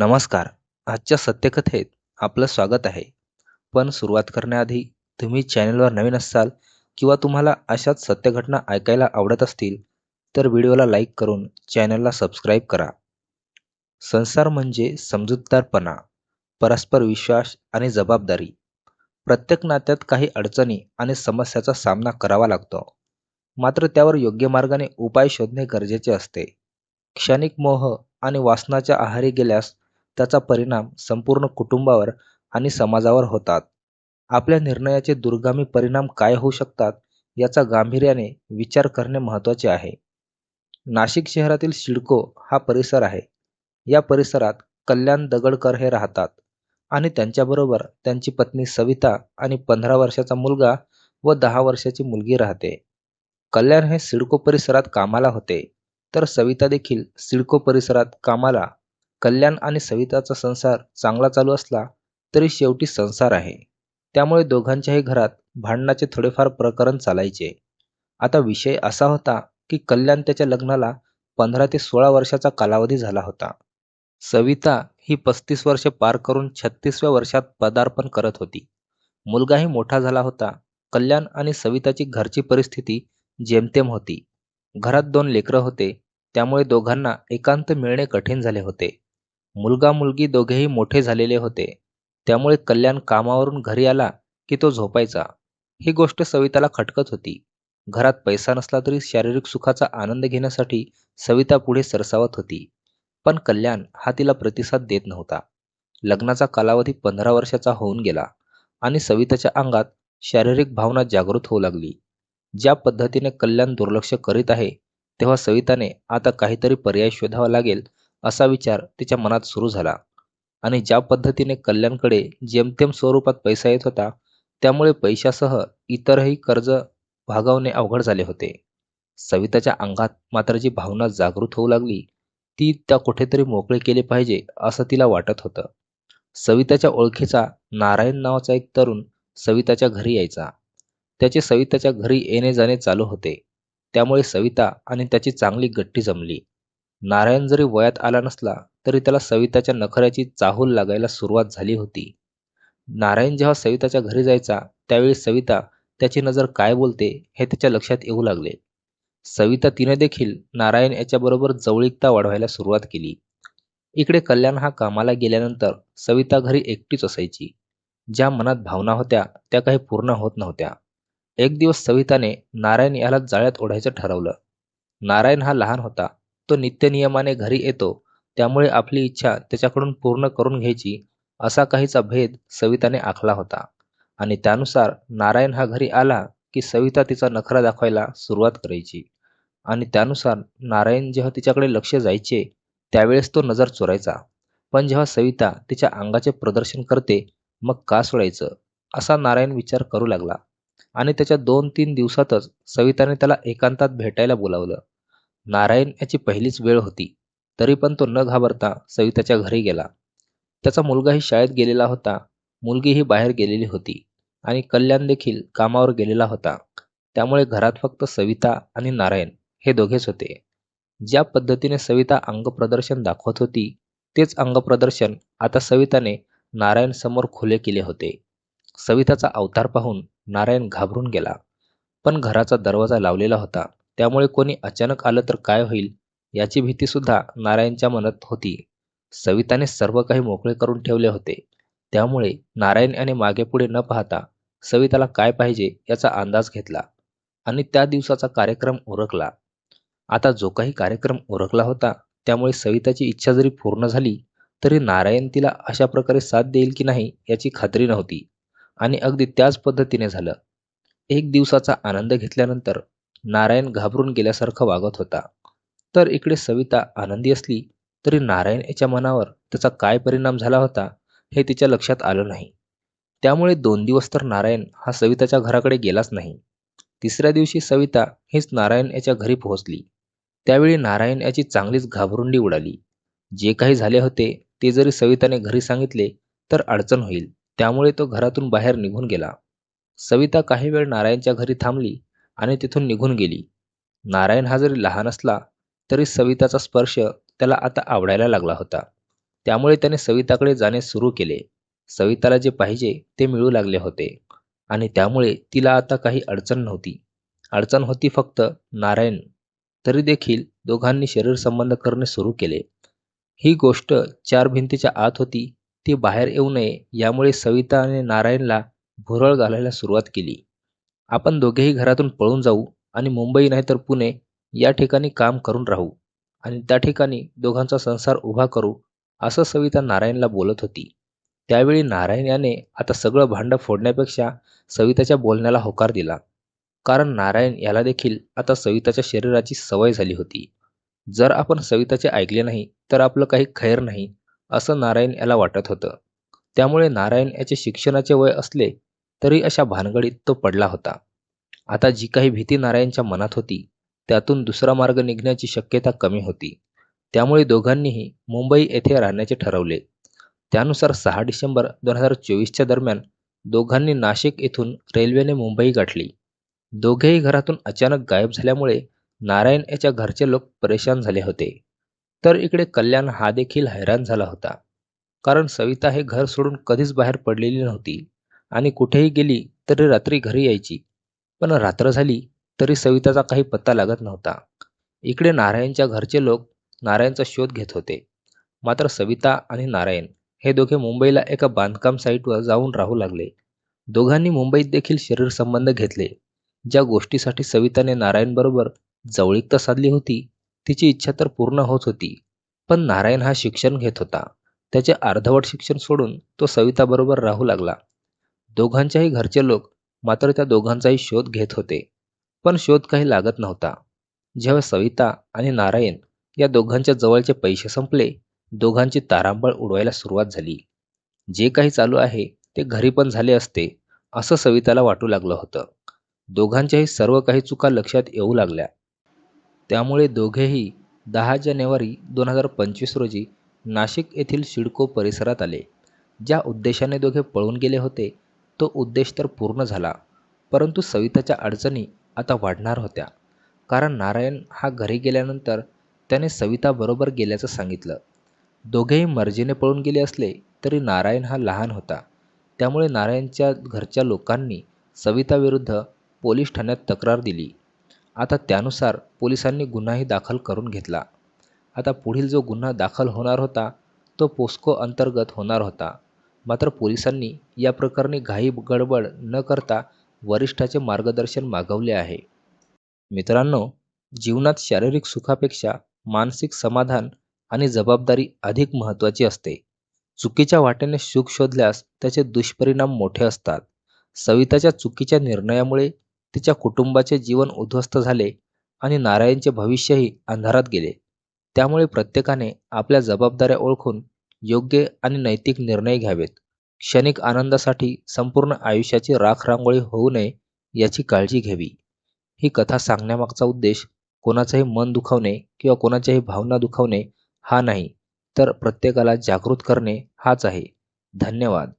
नमस्कार. आजच्या सत्यकथेत आपलं स्वागत आहे. पण सुरुवात करण्याआधी तुम्ही चॅनलवर नवीन असाल किंवा तुम्हाला अशाच सत्यघटना ऐकायला आवडत असतील तर व्हिडिओला लाईक करून चॅनलला सबस्क्राईब करा. संसार म्हणजे समजूतदारपणा परस्पर विश्वास आणि जबाबदारी. प्रत्येक नात्यात काही अडचणी आणि समस्याचा सामना करावा लागतो. मात्र त्यावर योग्य मार्गाने उपाय शोधणे गरजेचे असते. क्षणिक मोह आणि वासनाच्या आहारी गेल्यास त्याचा परिणाम संपूर्ण कुटुंबावर आणि समाजावर होतात. आपल्या निर्णयाचे दुर्गामी परिणाम काय होऊ शकतात याचा गांभीर्याने विचार करणे महत्त्वाचे आहे. नाशिक शहरातील सिडको हा परिसर आहे. या परिसरात कल्याण दगडकर हे राहतात आणि त्यांच्याबरोबर त्यांची पत्नी सविता आणि पंधरा वर्षाचा मुलगा व दहा वर्षाची मुलगी राहते. कल्याण हे सिडको परिसरात कामाला होते तर सविता देखील सिडको परिसरात कामाला कल्याण आणि सविताचा संसार चांगला चालू असला तरी शेवटी संसार आहे. त्यामुळे दोघांच्याही घरात भांडणाचे थोडेफार प्रकरण चालायचे. आता विषय असा होता की कल्याण त्याच्या लग्नाला पंधरा ते सोळा वर्षाचा कालावधी झाला होता. सविता ही पस्तीस वर्षे पार करून छत्तीसव्या वर्षात पदार्पण करत होती. मुलगाही मोठा झाला होता. कल्याण आणि सविताची घरची परिस्थिती जेमतेम होती. घरात दोन लेकरं होते. त्यामुळे दोघांना एकांत मिळणे कठीण झाले होते. मुलगा मुलगी दोघेही मोठे झालेले होते. त्यामुळे कल्याण कामावरून घरी आला की तो झोपायचा. ही गोष्ट सविताला खटकत होती. घरात पैसा नसला तरी शारीरिक सुखाचा आनंद घेण्यासाठी सविता पुढे सरसावत होती. पण कल्याण हा तिला प्रतिसाद देत नव्हता. लग्नाचा कालावधी पंधरा वर्षाचा होऊन गेला आणि सविताच्या अंगात शारीरिक भावना जागृत होऊ लागली. ज्या पद्धतीने कल्याण दुर्लक्ष करीत आहे तेव्हा सविताने आता काहीतरी पर्याय शोधावा लागेल असा विचार तिच्या मनात सुरू झाला. आणि ज्या पद्धतीने कल्याणकडे जेमतेम स्वरूपात पैसा येत होता त्यामुळे पैशासह इतरही कर्ज भागवणे अवघड झाले होते. सविताच्या अंगात मात्र जी भावना जागृत होऊ लागली ती त्या कुठेतरी मोकळे केले पाहिजे असं तिला वाटत होतं. सविताच्या ओळखीचा नारायण नावाचा एक तरुण सविताच्या घरी यायचा. त्याचे सविताच्या घरी येणे जाणे चालू होते. त्यामुळे सविता आणि त्याची चांगली गट्टी जमली. नारायण जरी वयात आला नसला तरी त्याला सविताच्या नखऱ्याची चाहूल लागायला सुरुवात झाली होती. नारायण जेव्हा सविताच्या घरी जायचा त्यावेळी सविता त्याची नजर काय बोलते हे त्याच्या लक्षात येऊ लागले. सविता तिने देखील नारायण याच्याबरोबर जवळीकता वाढवायला सुरुवात केली. इकडे कल्याण हा कामाला गेल्यानंतर सविता घरी एकटीच असायची. ज्या मनात भावना होत्या त्या काही पूर्ण होत नव्हत्या. एक दिवस सविताने नारायण याला जाळ्यात ओढायचं ठरवलं. नारायण हा लहान होता. तो नित्यनियमाने घरी येतो त्यामुळे आपली इच्छा त्याच्याकडून पूर्ण करून घ्यायची असा काहीचा भेद सविताने आखला होता. आणि त्यानुसार नारायण हा घरी आला की सविता तिचा नखरा दाखवायला सुरुवात करायची. आणि त्यानुसार नारायण जेव्हा तिच्याकडे लक्ष जायचे त्यावेळेस तो नजर चोरायचा. पण जेव्हा सविता तिच्या अंगाचे प्रदर्शन करते मग का सोडायचं असा नारायण विचार करू लागला. आणि त्याच्या दोन तीन दिवसातच सविताने त्याला एकांतात भेटायला बोलावलं. नारायण याची पहिलीच वेळ होती. तरी पण तो न घाबरता सविताच्या घरी गेला. त्याचा मुलगाही शाळेत गेलेला होता. मुलगीही बाहेर गेलेली होती. आणि कल्याण देखील कामावर गेलेला होता. त्यामुळे घरात फक्त सविता आणि नारायण हे दोघेच होते. ज्या पद्धतीने सविता अंगप्रदर्शन दाखवत होती तेच अंगप्रदर्शन आता सविताने नारायण समोर खुले केले होते. सविताचा अवतार पाहून नारायण घाबरून गेला. पण घराचा दरवाजा लावलेला होता. त्यामुळे कोणी अचानक आलं तर काय होईल याची भीती सुद्धा नारायणच्या मनात होती. सविताने सर्व काही मोकळे करून ठेवले होते. त्यामुळे नारायण याने मागेपुढे न पाहता सविताला काय पाहिजे याचा अंदाज घेतला आणि त्या दिवसाचा कार्यक्रम उरकला. आता जो काही कार्यक्रम उरकला होता त्यामुळे सविताची इच्छा जरी पूर्ण झाली तरी नारायण तिला अशा प्रकारे साथ देईल की नाही याची खात्री नव्हती. आणि अगदी त्याच पद्धतीने झालं. एक दिवसाचा आनंद घेतल्यानंतर नारायण घाबरून गेल्यासारखं वागत होता. तर इकडे सविता आनंदी असली तरी नारायण याच्या मनावर त्याचा काय परिणाम झाला होता हे तिच्या लक्षात आलं नाही. त्यामुळे दोन दिवस तर नारायण हा सविताच्या घराकडे गेलाच नाही. तिसऱ्या दिवशी सविता हीच नारायण याच्या घरी पोहोचली. त्यावेळी नारायण याची चांगलीच घाबरुंडी उडाली. जे काही झाले होते ते जरी सविताने घरी सांगितले तर अडचण होईल. त्यामुळे तो घरातून बाहेर निघून गेला. सविता काही वेळ नारायणच्या घरी थांबली आणि तिथून निघून गेली. नारायण हा जरी लहान असला तरी सविताचा स्पर्श त्याला आता आवडायला लागला होता. त्यामुळे त्याने सविताकडे जाणे सुरू केले. सविताला जे पाहिजे ते मिळू लागले होते. आणि त्यामुळे तिला आता काही अडचण नव्हती. अडचण होती फक्त नारायण. तरी देखील दोघांनी शरीर संबंध करणे सुरू केले. ही गोष्ट चार भिंतीच्या आत होती. ती बाहेर येऊ नये यामुळे सविता आणि नारायणला भुरळ घालायला सुरुवात केली. आपण दोघेही घरातून पळून जाऊ आणि मुंबई नाहीतर पुणे या ठिकाणी काम करून राहू आणि त्या ठिकाणी दोघांचा संसार उभा करू असं सविता नारायणला बोलत होती. त्यावेळी नारायण याने आता सगळं भांडं फोडण्यापेक्षा सविताच्या बोलण्याला होकार दिला. कारण नारायण याला देखील आता सविताच्या शरीराची सवय झाली होती. जर आपण सविताचे ऐकले नाही तर आपलं काही खैर नाही असं नारायण याला वाटत होतं. त्यामुळे नारायण याचे शिक्षणाचे वय असले तरी अशा भानगडीत तो पडला होता. आता जी काही भीती नारायणच्या मनात होती त्यातून दुसरा मार्ग निघण्याची शक्यता कमी होती. त्यामुळे दोघांनीही मुंबई येथे राहण्याचे ठरवले. त्यानुसार सहा डिसेंबर दोन हजार चोवीसच्या दरम्यान दोघांनी नाशिक येथून रेल्वेने मुंबई गाठली. दोघेही घरातून अचानक गायब झाल्यामुळे नारायण याच्या घरचे लोक परेशान झाले होते. तर इकडे कल्याण हा देखील हैराण झाला होता. कारण सविता हे घर सोडून कधीच बाहेर पडलेली नव्हती. आणि कुठेही गेली तरी रात्री घरी यायची. पण रात्र झाली तरी सविताचा काही पत्ता लागत नव्हता. इकडे नारायणच्या घरचे लोक नारायणचा शोध घेत होते. मात्र सविता आणि नारायण हे दोघे मुंबईला एका बांधकाम साईटवर जाऊन राहू लागले. दोघांनी मुंबईत देखील शरीर संबंध घेतले. ज्या गोष्टीसाठी सविताने नारायणबरोबर जवळीकता साधली होती तिची इच्छा तर पूर्ण होत होती. पण नारायण हा शिक्षण घेत होता. त्याचे अर्धवट शिक्षण सोडून तो सविताबरोबर राहू लागला. दोघांच्याही घरचे लोक मात्र त्या दोघांचाही शोध घेत होते. पण शोध काही लागत नव्हता. जेव्हा सविता आणि नारायण या दोघांच्या जवळचे पैसे संपले दोघांची तारांबळ उडवायला सुरुवात झाली. जे काही चालू आहे ते घरी पण झाले असते असं सविताला वाटू लागलं होतं. दोघांच्याही सर्व काही चुका लक्षात येऊ लागल्या. त्यामुळे दोघेही दहा जानेवारी दोन हजार पंचवीस रोजी नाशिक येथील सिडको परिसरात आले ज्या उद्देशाने दोघे पळून गेले होते तो उद्देश तर पूर्ण झाला परंतु सविताच्या अडचणी आता वाढणार होत्या. कारण नारायण हा घरी गेल्यानंतर त्याने सविताबरोबर गेल्याचं सांगितलं. दोघेही मर्जीने पळून गेले असले तरी नारायण हा लहान होता. त्यामुळे नारायणच्या घरच्या लोकांनी सविताविरुद्ध पोलीस ठाण्यात तक्रार दिली. आता त्यानुसार पोलिसांनी गुन्हाही दाखल करून घेतला. आता पुढील जो गुन्हा दाखल होणार होता तो पोस्को अंतर्गत होणार होता. मात्र पोलिसांनी या प्रकरणी घाई गडबड न करता वरिष्ठाचे मार्गदर्शन मागवले आहे. मित्रांनो जीवनात शारीरिक सुखापेक्षा मानसिक समाधान आणि जबाबदारी अधिक महत्त्वाची असते. चुकीच्या वाटेने सुख शोधल्यास त्याचे दुष्परिणाम मोठे असतात. सविताच्या चुकीच्या निर्णयामुळे तिच्या कुटुंबाचे जीवन उद्ध्वस्त झाले आणि नारायणचे भविष्यही अंधारात गेले. त्यामुळे प्रत्येकाने आपल्या जबाबदाऱ्या ओळखून योग्य आणि नैतिक निर्णय घ्यावेत. क्षणिक आनंदासाठी संपूर्ण आयुष्याची राख रांगोळी होऊ नये याची काळजी घ्यावी. ही कथा सांगण्यामागचा उद्देश कोणाचंही मन दुखावणे किंवा कोणाच्याही भावना दुखावणे हा नाही तर प्रत्येकाला जागृत करणे हाच आहे. धन्यवाद.